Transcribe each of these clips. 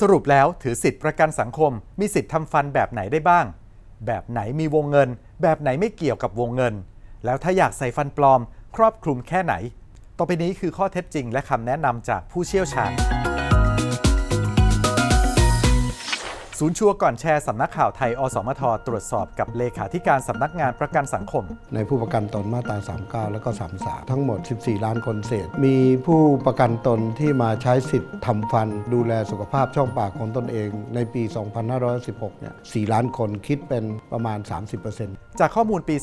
สรุปแล้วถือสิทธิประกันสังคม มีสิทธิ์ทำฟันแบบไหนได้บ้าง แบบไหนมีวงเงิน แบบไหนไม่เกี่ยวกับวงเงิน แล้วถ้าอยากใส่ฟันปลอม ครอบคลุมแค่ไหน ต่อไปนี้คือข้อเท็จจริงและคำแนะนำจากผู้เชี่ยวชาญ ศูนย์ชัวร์ก่อนแชร์สำนักข่าวไทย อสมท ตรวจสอบกับเลขาธิการสำนักงานประกันสังคม ในผู้ประกันตนมาตรา 39 แล้วก็ 33 ทั้งหมด 14 ล้านคนเศษ มีผู้ประกันตนที่มาใช้สิทธิ์ทำฟัน ดูแลสุขภาพช่องปากของตนเอง ในปี 2516 เนี่ย 4 ล้านคนคิดเป็นประมาณ 30%จากข้อมูลปี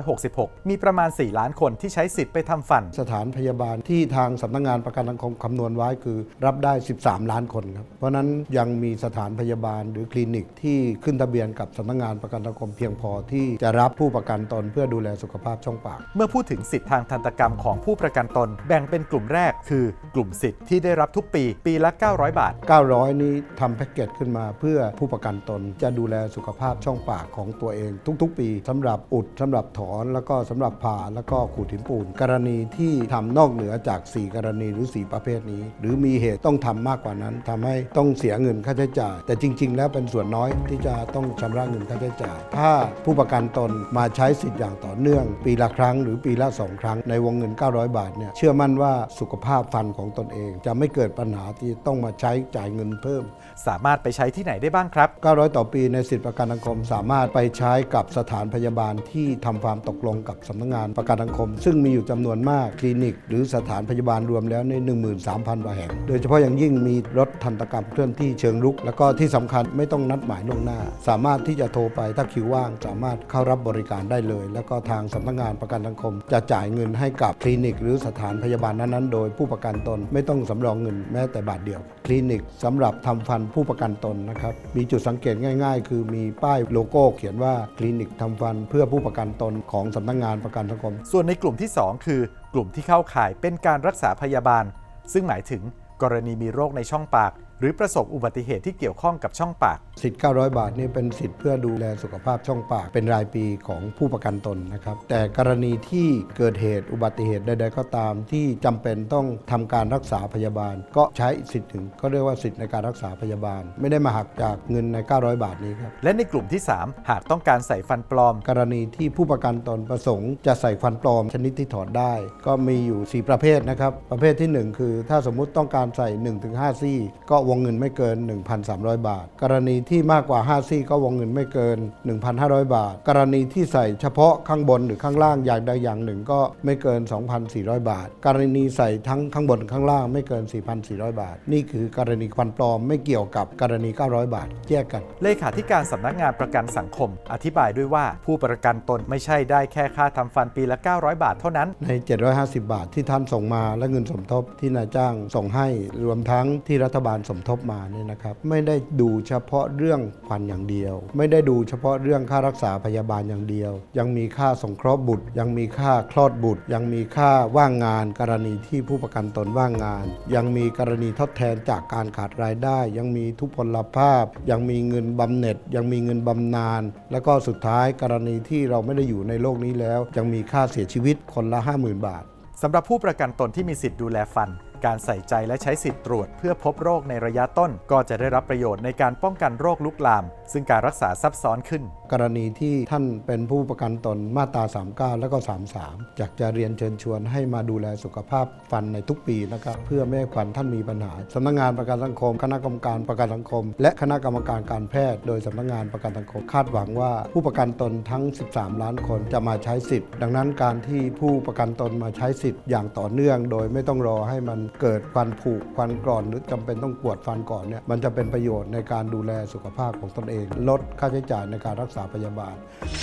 2566 มีประมาณ 4 ล้านคนที่ใช้สิทธิ์ไปทำฟัน สถานพยาบาลที่ทางสำนักงานประกันสังคมคำนวณไว้คือ รับได้ 13 ล้านคนครับ เพราะฉะนั้นยังมีสถานพยาบาลหรือคลินิกที่ขึ้นทะเบียนกับสำนักงานประกันสังคมเพียงพอที่จะรับผู้ประกันตนเพื่อดูแลสุขภาพช่องปาก เมื่อพูดถึงสิทธิทางทันตกรรมของผู้ประกันตน แบ่งเป็นกลุ่มแรกคือกลุ่มสิทธิ์ที่ได้รับทุกปีปีละ 900 บาท 900 นี้ทำแพ็กเกจขึ้นมาเพื่อผู้ประกันตนจะดูแลสุขภาพช่องปากของตัวเอง ทุก ๆ ปีสำหรับอุดสำหรับถอนแล้วก็สำหรับผ่าแล้วก็ขูดหินปูน กรณีที่ทำนอกเหนือจาก 4 กรณีหรือ 4 ประเภทนี้ หรือมีเหตุต้องทำมากกว่านั้นทำให้ต้องเสียเงินค่าใช้จ่าย แต่จริงๆแล้วเป็นส่วนน้อยที่จะต้องชำระเงินค่าใช้จ่าย ถ้าผู้ประกันตนมาใช้สิทธิ์อย่างต่อเนื่อง ปีละครั้งหรือปีละสองครั้งในวงเงิน 900 บาทเนี่ยเชื่อมั่นว่าสุขภาพฟันของตนเอง จะไม่เกิดปัญหาที่ต้องมาใช้จ่ายเงินเพิ่ม สามารถไปใช้ที่ไหนได้บ้างครับ 900 ต่อปีในสิทธิประกันสังคม สามารถไปใช้กับสถานพยาบาลที่ทำความตกลงกับสำนักงานประกันสังคม ซึ่งมีอยู่จำนวนมากคลินิก หรือสถานพยาบาลรวมแล้วใน 13,000กว่าแห่ง โดยเฉพาะอย่างยิ่งมีรถทันตกรรมเคลื่อนที่เชิงรุก แล้วก็ที่สำคัญไม่ต้องนัดหมายล่วงหน้า สามารถที่จะโทรไปถ้าคิวว่าง สามารถเข้ารับบริการได้เลย แล้วก็ทางสำนักงานประกันสังคม จะจ่ายเงินให้กับคลินิก หรือสถานพยาบาลนั้นๆ โดยผู้ประกันตนไม่ต้องสำรองเงินแม้แต่บาทเดียว คลินิกสำหรับทำฟันผู้ประกันตนนะครับมีจุดสังเกตง่าย ๆ คือมีป้ายโลโก้เขียนว่าคลินิกทำฟันเพื่อผู้ประกันตนของสำนักงานประกันสังคม ส่วนในกลุ่มที่ 2 คือกลุ่มที่เข้าข่ายเป็นการรักษาพยาบาล ซึ่งหมายถึงกรณีมีโรคในช่องปาก หรือประสบอุบัติเหตุที่เกี่ยวข้องกับช่องปาก สิทธิ์ 900 บาทนี่เป็นสิทธิ์เพื่อดูแลสุขภาพช่องปาก เป็นรายปีของผู้ประกันตนนะครับ แต่กรณีที่เกิดเหตุอุบัติเหตุใดๆก็ตาม ที่จำเป็นต้องทำการรักษาพยาบาล ก็ใช้สิทธิ์ถึงก็เรียกว่าสิทธิ์ในการรักษาพยาบาล ไม่ได้มาหักจากเงินใน 900 บาทนี้ครับและในกลุ่มที่ 3 หากต้องการใส่ฟันปลอม กรณีที่ผู้ประกันตนประสงค์จะใส่ฟันปลอมชนิดที่ถอดได้ ก็มีอยู่ 4 ประเภทนะครับประเภททีหนึ่1 คือ ถ้าสมมุติต้องการใส่ 1-5 ซี่ก็วงเงินไม่เกิน 1,300 บาท กรณีที่มากกว่า 5 ซี่ก็วงเงินไม่เกิน 1,500 บาท กรณีที่ใส่เฉพาะข้างบนหรือข้างล่างอย่างใดอย่างหนึ่งก็ไม่เกิน 2,400 บาท กรณีใส่ทั้งข้างบนข้างล่างไม่เกิน 4,400 บาท นี่คือกรณีฟันปลอมไม่เกี่ยวกับกรณี 900 บาทแยกกัน เลขาธิการสำนักงานประกันสังคม อธิบายด้วยว่าผู้ประกันตนไม่ใช่ได้แค่ค่าทำฟันปีละ 900 บาทเท่านั้น ใน 750 บาทที่ท่านส่งมาและเงินสมทบที่นายจ้างส่งให้รวมทั้งที่รัฐบาลสมทบมาเนี่ยนะครับไม่ได้ดูเฉพาะเรื่องฟันอย่างเดียว ไม่ได้ดูเฉพาะเรื่องค่ารักษาพยาบาลอย่างเดียว ยังมีค่าสงเคราะห์บุตร ยังมีค่าคลอดบุตร ยังมีค่าว่างงาน กรณีที่ผู้ประกันตนว่างงาน ยังมีกรณีทดแทนจากการขาดรายได้ ยังมีทุพพลภาพ ยังมีเงินบำเหน็จ ยังมีเงินบำนาญแล้วก็สุดท้ายกรณีที่เราไม่ได้อยู่ในโลกนี้แล้ว ยังมีค่าเสียชีวิตคนละ 50,000 บาทสำหรับผู้ประกันตนที่มีสิทธิ์ดูแลฟัน การใส่ใจและใช้สิทธิ์ตรวจเพื่อพบโรคในระยะต้น ก็จะได้รับประโยชน์ในการป้องกันโรคลุกลาม ซึ่งการรักษาซับซ้อนขึ้น กรณีที่ท่านเป็นผู้ประกันตนมาตรา 39 แล้วก็ 33อยากจะเรียนเชิญชวนให้มาดูแลสุขภาพฟันในทุกปีนะครับเพื่อไม่ให้ฟันท่านมีปัญหาสำนักงานประกันสังคม คณะกรรมการประกันสังคม และคณะกรรมการการแพทย์ โดยสำนักงานประกันสังคมคาดหวังว่า ผู้ประกันตนทั้ง 13 ล้านคนจะมาใช้สิทธิ์ ดังนั้นการที่ผู้ประกันตนมาใช้สิทธิ์อย่างต่อเนื่อง โดยไม่ต้องรอให้มันเกิดฟันผุฟันกร่อน หรือจำเป็นต้องปวดฟันก่อนเนี่ยมันจะเป็นประโยชน์ในการดูแลสุขภาพของตนเอง ลดค่าใช้จ่ายในการรักษาพยาบาล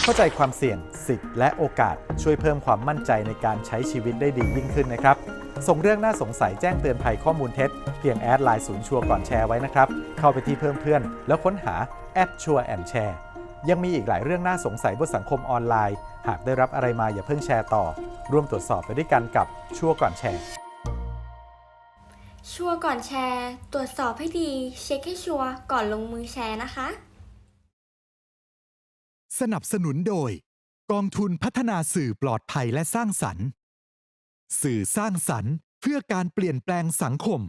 เข้าใจความเสี่ยงสิทธิ์และโอกาสช่วยเพิ่มความมั่นใจในการใช้ชีวิตได้ดียิ่งขึ้นนะครับส่งเรื่องน่าสงสัยแจ้งเตือนภัยข้อมูลเท็จ เพียงแอดไลน์ศูนย์ชัวก่อนแชร์ไว้นะครับ เข้าไปที่เพิ่มเพื่อน แล้วค้นหาแอดชัวร์แอนแชร์ยังมีอีกหลายเรื่องน่าสงสัยบนสังคมออนไลน์ หากได้รับอะไรมาอย่าเพิ่งแชร์ต่อ ร่วมตรวจสอบไปด้วยกันกับชัวก่อนแชร์ ชัวร์ก่อนแชร์ ตรวจสอบให้ดี เช็คให้ชัวร์ก่อนลงมือแชร์นะคะ สนับสนุนโดย กองทุนพัฒนาสื่อปลอดภัยและสร้างสรรค์ สื่อสร้างสรรค์เพื่อการเปลี่ยนแปลงสังคม